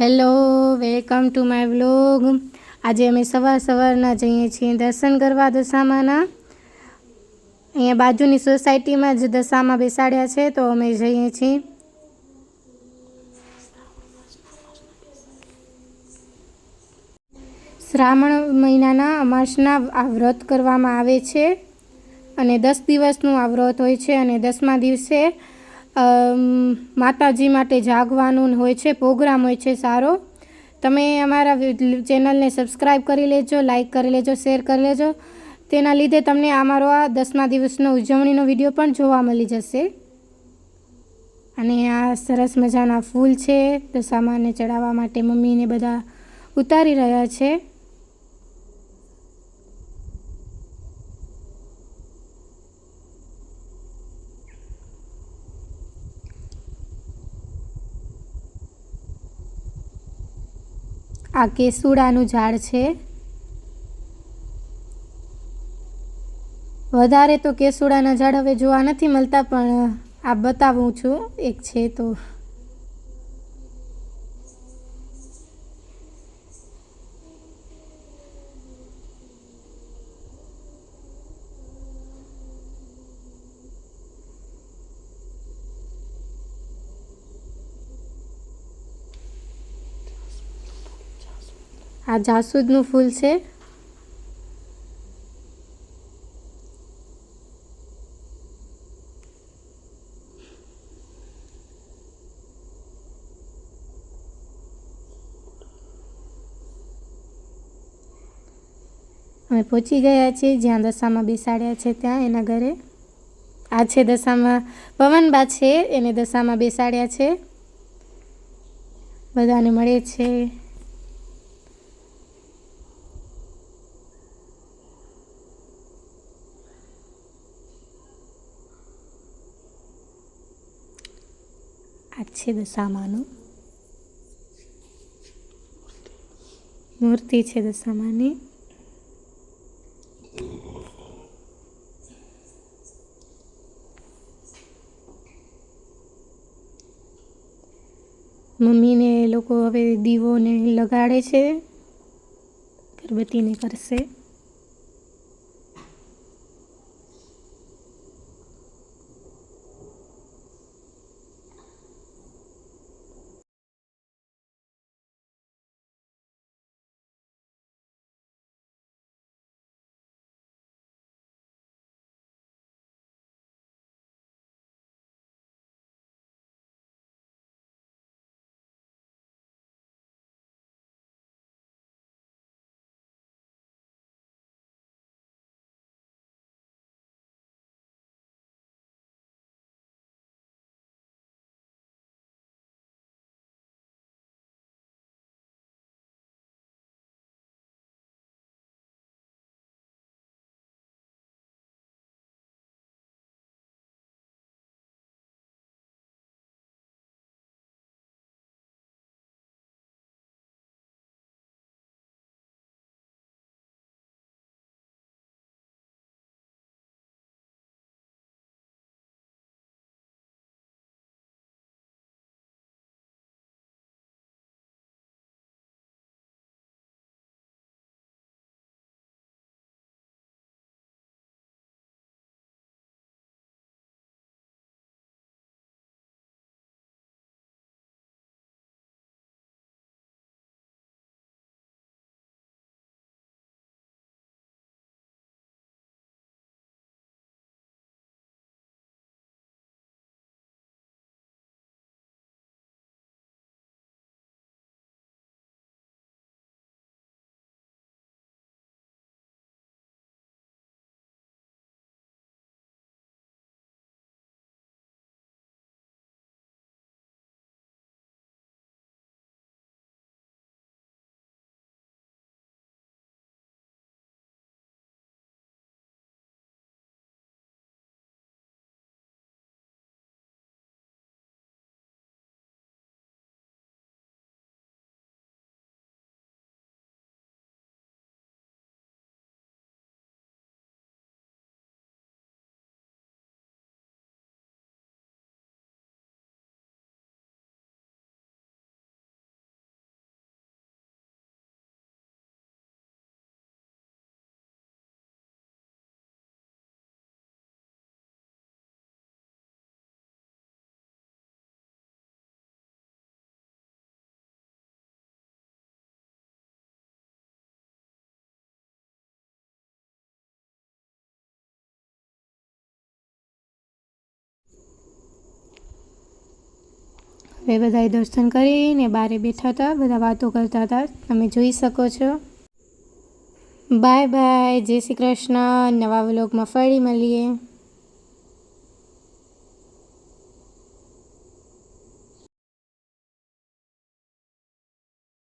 Hello, welcome to my vlog. આજે અમે સવાર સવારના જઈએ છીએ દર્શન કરવા દશામાના. અહીંયા બાજુની સોસાયટીમાં જ દશામાં બેસાડ્યા છે, તો અમે જઈએ છીએ. શ્રાવણ મહિનાના અમાસના આ વ્રત કરવામાં આવે છે. અને દસ દિવસનું આ વ્રત હોય છે, અને દસમા દિવસે માતાજી માટે જાગવાનું હોય છે, પ્રોગ્રામ હોય છે સારો. તમે અમારા ચેનલને સબસ્ક્રાઈબ કરી લેજો લાઈક કરી લેજો, શેર કરી લેજો. તેના લીધે તમને અમારો આ દસમા દિવસનો ઉજવણીનો વીડિયો પણ જોવા મળી જશે. અને આ સરસ મજાના ફૂલ છે દશામાને ચડાવવા માટે મમ્મીને બધા ઉતારી રહ્યા છે. આ કેસુડાનું ઝાડ છે. વધારે તો કેસુડાના ઝાડ હવે જોવા નથી મળતા, પણ આ બતાવું છું. એક છે તો આ જાસૂદનું ફૂલ છે. અમે પહોંચી ગયા છીએ, જ્યાં દશામાં બેસાડ્યા છે ત્યાં, એના ઘરે. આ છે દશામાં, પવનબા છે, એને દશામાં બેસાડ્યા છે. બધાને મળે છે. આ છે દશામાનું મૂર્તિ છે દશામાની. મમ્મીને એ લોકો હવે દીવોને લગાડે છે. ગરબતીને કરશે. હવે બધાએ દર્શન કરીને બારે બેઠા હતા, બધા વાતો કરતા હતા. તમે જોઈ શકો છો. બાય બાય, જય શ્રી કૃષ્ણ. નવા વ્લોગમાં ફરી મળીએ.